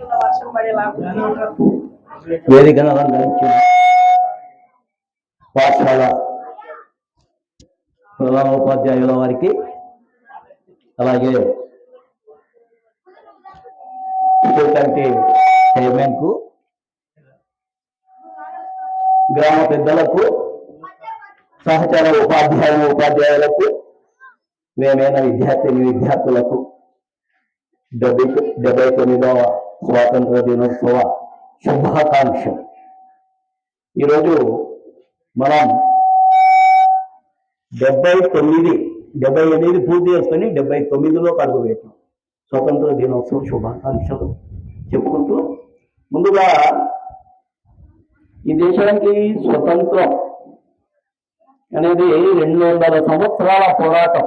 వర్షం పడేలా వేదికను అలంకరించిన పాఠశాల ప్రధాన ఉపాధ్యాయుల వారికి అలాగే స్కూల్ కమిటీ చైర్మన్ కు గ్రామ పెద్దలకు సహచర ఉపాధ్యాయుల ఉపాధ్యాయులకు మేమైన విద్యార్థిని విద్యార్థులకు డెబ్బై డెబ్బై తొమ్మిదవ స్వాతంత్ర దినోత్సవ శుభాకాంక్షలు. ఈరోజు మనం డెబ్బై తొమ్మిది డెబ్బై ఎనిమిది పూర్తి చేసుకొని డెబ్బై తొమ్మిదిలో అడుగు పెట్టాం స్వతంత్ర దినోత్సవ శుభాకాంక్షలు చెప్పుకుంటూ ముందుగా ఈ దేశానికి స్వతంత్రం అనేది రెండు వందల సంవత్సరాల పోరాటం.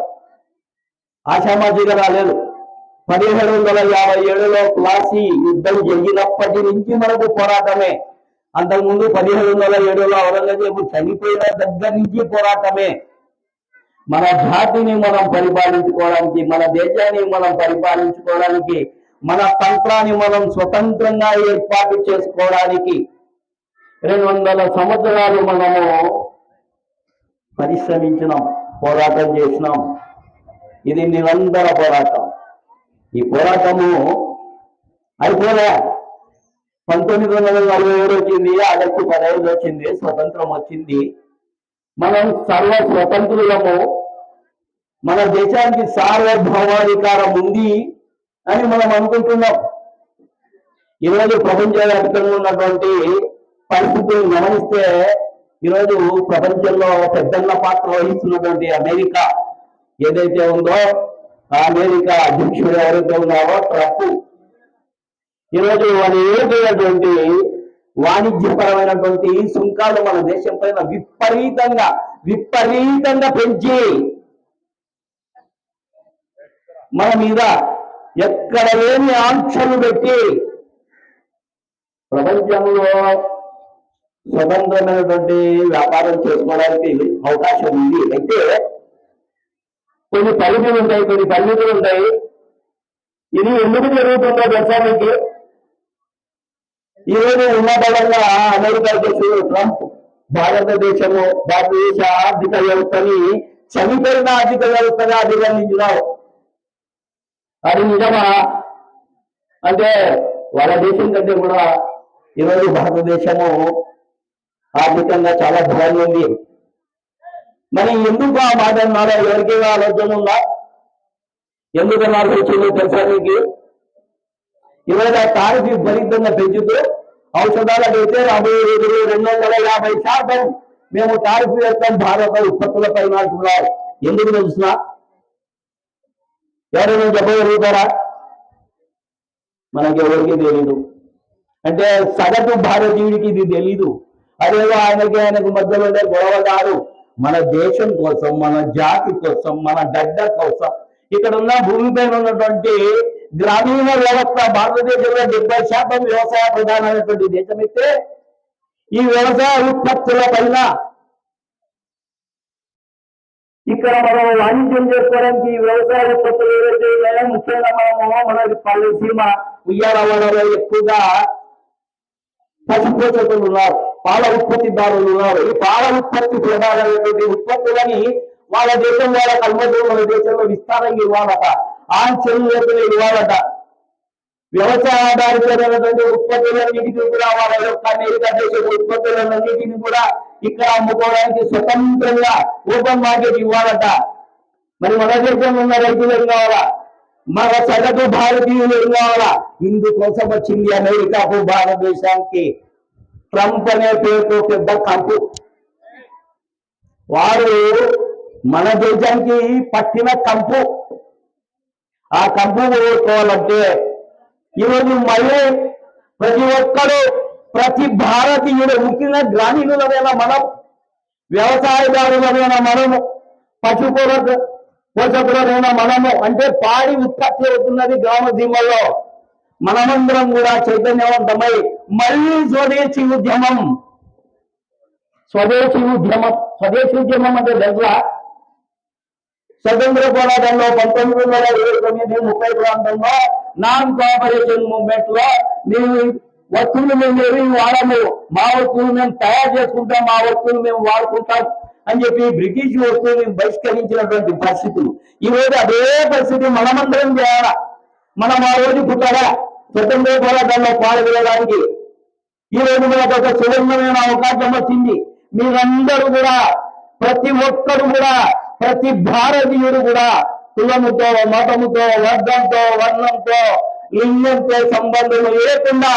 ఆశామాజీగా రాలేదు. పదిహేడు వందల యాభై ఏడులో ప్లాసీ యుద్ధం జరిగినప్పటి నుంచి మనకు పోరాటమే. అంతకుముందు పదిహేడు వందల ఏడులో ఔరంగజేబు చనిపోయిన దగ్గర నుంచి పోరాటమే. మన జాతిని మనం పరిపాలించుకోవడానికి మన దేశాన్ని మనం పరిపాలించుకోవడానికి మన తంత్రాన్ని మనం స్వతంత్రంగా ఏర్పాటు చేసుకోవడానికి రెండు వందల సంవత్సరాలు మనము పరిశ్రమించినాం పోరాటం చేసినాం. ఇది నిరంతర పోరాటం. ఈ పోరాటము అయిపోలే. పంతొమ్మిది వందల నలభై ఏడు వచ్చింది ఆగస్టు పదహైదు వచ్చింది స్వతంత్రం వచ్చింది. మనం సర్వ స్వతంత్రులము మన దేశానికి సార్వభౌమాధికారం ఉంది అని మనం అనుకుంటున్నాం. ఈరోజు ప్రపంచవ్యాప్తంగా ఉన్నటువంటి పరిస్థితులను గమనిస్తే ఈరోజు ప్రపంచంలో పెద్దన్న పాత్ర వహిస్తున్నటువంటి అమెరికా ఏదైతే ఉందో అమెరికా అధ్యక్షుడు ఎవరైతే ఉన్నావో ట్రంప్ ఈరోజు వాళ్ళు ఏదైనటువంటి వాణిజ్యపరమైనటువంటి సుంకాలు మన దేశం పైన విపరీతంగా విపరీతంగా పెంచి మన మీద ఎక్కడ లేని ఆంక్షలు పెట్టి ప్రపంచంలో స్వతంత్రమైనటువంటి వ్యాపారం చేసుకోవడానికి అవకాశం ఉంది. అయితే కొన్ని పరిధులు ఉంటాయి కొన్ని పరిమితులు ఉంటాయి. ఇది ఎందుకు జరుగుతుందో తెలుసా మీకు? ఈరోజు ఉన్న బలంగా అమెరికా అధ్యక్షుడు ట్రంప్ భారతదేశము భారతదేశ ఆర్థిక వ్యవస్థని చనిపోయిన ఆర్థిక వ్యవస్థగా అభివర్ణించినావు. అది నిజమా? అంటే వాళ్ళ దేశం కంటే కూడా ఈరోజు భారతదేశము ఆర్థికంగా చాలా బలంగా ఉంది. మరి ఎందుకు ఆ మాట అన్నారో ఎవరికి ఆలోచన ఉందా? ఎందుకు అన్నారు వచ్చిందో తెలుసా మీకు ఇవాళ టారిఫ్ విపరీతంగా పెంచుతూ ఔషధాలకు అయితే రాబోయే రోజులు రెండు వందల యాభై శాతం మేము తారీఫ్ వేస్తాం భారత ఉత్పత్తుల పైన ఎందుకు తెలుసిన? ఎవరైనా చెప్పగలుగుతారా మనకి ఎవరికి తెలీదు. అంటే సగటు భారతీయుడికి ఇది తెలీదు. అదేదో ఆయనకి ఆయనకు మధ్యలో గొడవ కాదు. మన దేశం కోసం మన జాతి కోసం మన గడ్డ కోసం ఇక్కడ ఉన్న భూమిపైన ఉన్నటువంటి గ్రామీణ వ్యవస్థ భారతదేశంలో డెబ్బై శాతం వ్యవసాయ ప్రధానమైనటువంటి దేశం అయితే ఈ వ్యవసాయ ఉత్పత్తుల పైన ఇక్కడ మనం వాణిజ్యం చేసుకోవడానికి ఈ వ్యవసాయ ఉత్పత్తులు ఏవైతే ఉన్నాయో ముఖ్యంగా మనము మన పల్లెసీమ ఉయ్యాలవాడలో ఎక్కువగా పశుపోషకులు ఉన్నారు. పాల ఉత్పత్తిదారులు ఉన్నారు. ఈ పాల ఉత్పత్తి ప్రధానమైనటువంటి ఉత్పత్తులని వాళ్ళ దేశం వాళ్ళ కల్మతులు మన దేశంలో విస్తారంగా ఇవ్వాలట. ఆంక్షలు ఇవ్వాలట. వ్యవసాయ ఆధారితమైనటువంటి ఉత్పత్తులన్నిటికీ కూడా వాళ్ళ యొక్క అమెరికా దేశ ఉత్పత్తులన్నిటిని కూడా ఇక్కడ అమ్ముకోవడానికి స్వతంత్రంగా ఓపెన్ మార్కెట్ ఇవ్వాలట. మరి మన దేశంలో ఉన్న రైతులు ఏం కావాలా? మన సగటు భారతీయులు ఏం కావాలా? ఇందుకోసం వచ్చింది అమెరికాకు భారతదేశానికి. ట్రంప్ అనే పేరుతో పెద్ద కంపు. వారు మన దేశానికి పట్టిన కంపు. ఆ కంపు కోరుకోవాలంటే ఈరోజు మళ్ళీ ప్రతి ఒక్కరు ప్రతి భారతీయుడు ముఖ్యంగా గ్రామీణులమైన మనం వ్యవసాయదారులమైన మనము పశు పోషకులమైన మనము అంటే పాడి ఉత్పత్తి అవుతున్నది గ్రామ సీమల్లో మనమందరం కూడా చైతన్యవంతమై మళ్ళీ స్వదేశీ ఉద్యమం. స్వదేశీ ఉద్యమం. స్వదేశీ ఉద్యమం అంటే దగ్గర స్వతంత్ర పోరాటంలో పంతొమ్మిది వందల ఇరవై తొమ్మిది ముప్పై ప్రాంతంలో నాన్ కోఆపరేషన్ మూవ్మెంట్లో మేము వస్తువులు మేము ఏమి వాడము. మా వస్తువులు మేము తయారు చేసుకుంటాం మా వస్తువులు మేము వాడుకుంటాం అని చెప్పి బ్రిటిష్ వస్తువులు బహిష్కరించినటువంటి పరిస్థితులు. ఈ రోజు అదే పరిస్థితి మనమందరం చేయాలా? మనం ఆ రోజు పుట్టారా స్వతంత్ర పోరాటంలో పాల్గొనడానికి ఈ రోజు మనకు ఒక సువర్ణమైన అవకాశం వచ్చింది. మీరందరూ కూడా ప్రతి ఒక్కరు కూడా ప్రతి భారతీయుడు కూడా కులముతో మతముతో వర్గంతో వర్ణంతో లింగంతో సంబంధం లేకుండా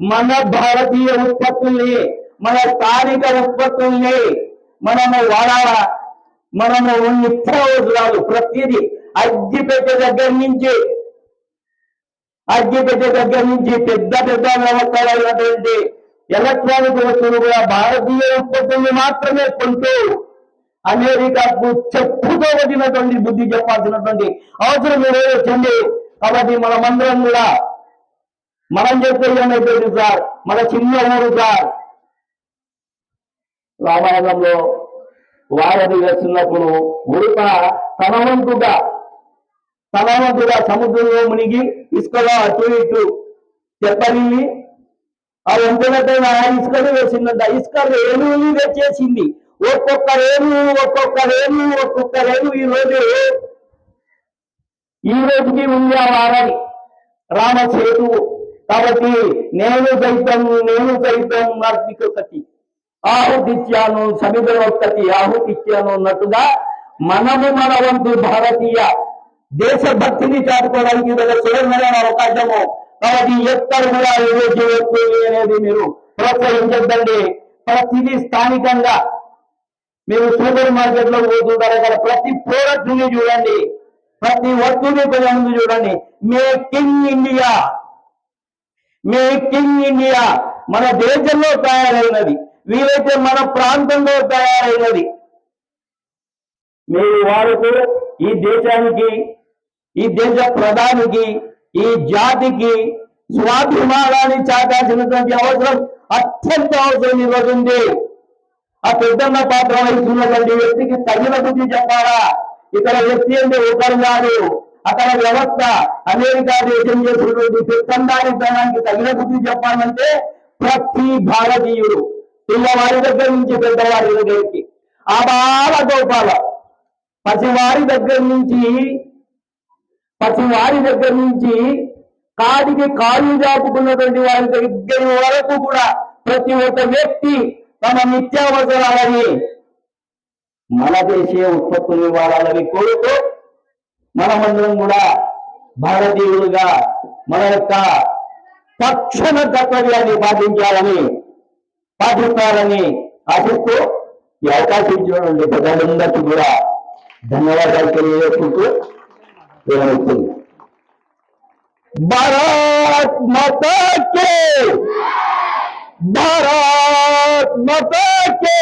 మన భారతీయ ఉత్పత్తుల్ని మన స్థానిక ఉత్పత్తుల్ని మనము వాడాలా? మనము నిత్యవసరాలు ప్రతిదీ అగ్గిపెట్టె దగ్గర నుంచి అగ్గిపెట్టె దగ్గర నుంచి పెద్ద పెద్ద నమ్మకాలైనటువంటి ఎలక్ట్రానిక్ వస్తువులు కూడా భారతీయ ఉత్పత్తుల్ని మాత్రమే కొంటూ అమెరికాకు చెప్పుతో వచ్చినటువంటి బుద్ధి చెప్పాల్సినటువంటి అవసరం ఏదో వచ్చింది. కాబట్టి మనమందరం కూడా మనం చెప్పేది ఏమైపోయింది సార్? మన చిన్న ఊరు సార్. రామాయణంలో వారధి వేస్తున్నప్పుడు ఉడత తన వంతుగా తన సముద్రంలో మునిగి ఇసుకలో అటు ఇటు చెప్పని ఆ వంతులతో ఇసుకలు వేసిందంట. ఇసుక రేణువులు తెచ్చేసింది. ఒక్కొక్క రేణు ఒక్కొక్క రేణు ఒక్కొక్క రేణు ఈ రోజు. ఈ రోజుకి ఉంది ఆ వారని రామ సేతువు కాబట్టి నేను సైతం నేను సైతం నర్తికొకటి ఆహుతిచ్చాను సమిధనొక్కటి ఆహుతిచ్చాను అన్నట్టుగా మనము మన వంతు భారతీయ దేశభక్తిని చాటుకోవడానికి ఇది సువర్ణమైన అవకాశము. కాబట్టి ఎక్కడ కూడా ఏదో అనేది మీరు ప్రోత్సహించద్దండి. ప్రతిదీ స్థానికంగా మీరు సూపర్ మార్కెట్లో పోతుంటారు అక్కడ ప్రతి ప్రోడక్ట్ని చూడండి. ప్రతి వస్తువుని కొనందు చూడండి. Make in India make in India మన దేశంలో తయారైనది. వీలైతే మన ప్రాంతంలో తయారైనది. మీరు వాడుతూ ఈ దేశానికి ఈ దేశ ప్రధానికి ఈ జాతికి స్వాభిమానాన్ని చాటాల్సినటువంటి అవసరం అత్యంత అవసరం ఈరోజు ఉంది. ఆ పెద్దన్న పాత్ర వహిస్తున్నటువంటి వ్యక్తికి తగిన బుద్ధి చెప్పాలా? ఇక్కడ వ్యక్తి అంటే ఒకరు కాదు. అక్కడ వ్యవస్థ అమెరికా దేశం చేసినటువంటి పెత్తందారితనానికి తగిన బుద్ధి చెప్పాలంటే ప్రతి భారతీయుడు పిల్లవారి దగ్గర నుంచి పెద్దవారి దగ్గరికి ఆ బాల గోపాల పసివారి దగ్గర నుంచి పసివారి దగ్గర నుంచి కాడికి కాళ్ళు జాపుకున్నటువంటి వారి దగ్గర వరకు కూడా ప్రతి ఒక్క వ్యక్తి తమ నిత్యావసరాలని మన దేశీయ ఉత్పత్తులు వాడాలని కోరుతూ మనమందరం కూడా భారతీయులుగా మన యొక్క తక్షణ కర్తవ్యాన్ని పాటించాలని పాటిస్తారని ఆశిస్తూ ఈ అవకాశం ఇచ్చినటువంటి ప్రజలందరికీ కూడా ధన్యవాదాలు తెలియజేసుకుంటూ వివరిస్తుంది భారత్ మాతా కే భారత్ మాతా కే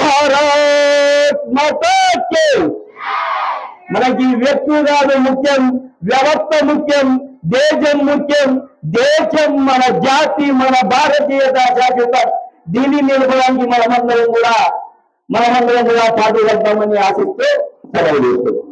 భారత్ మాతా కే మనకి వ్యక్తి కాదు ముఖ్యం వ్యవస్థ ముఖ్యం దేశం ముఖ్యం దేశం మన జాతి మన భారతీయత శాశ్వత దీన్ని నిలపడానికి మనమందరం కూడా మనమందరం కూడా పాటుపడతామని ఆశిస్తూ సెలవు చేస్తున్నాం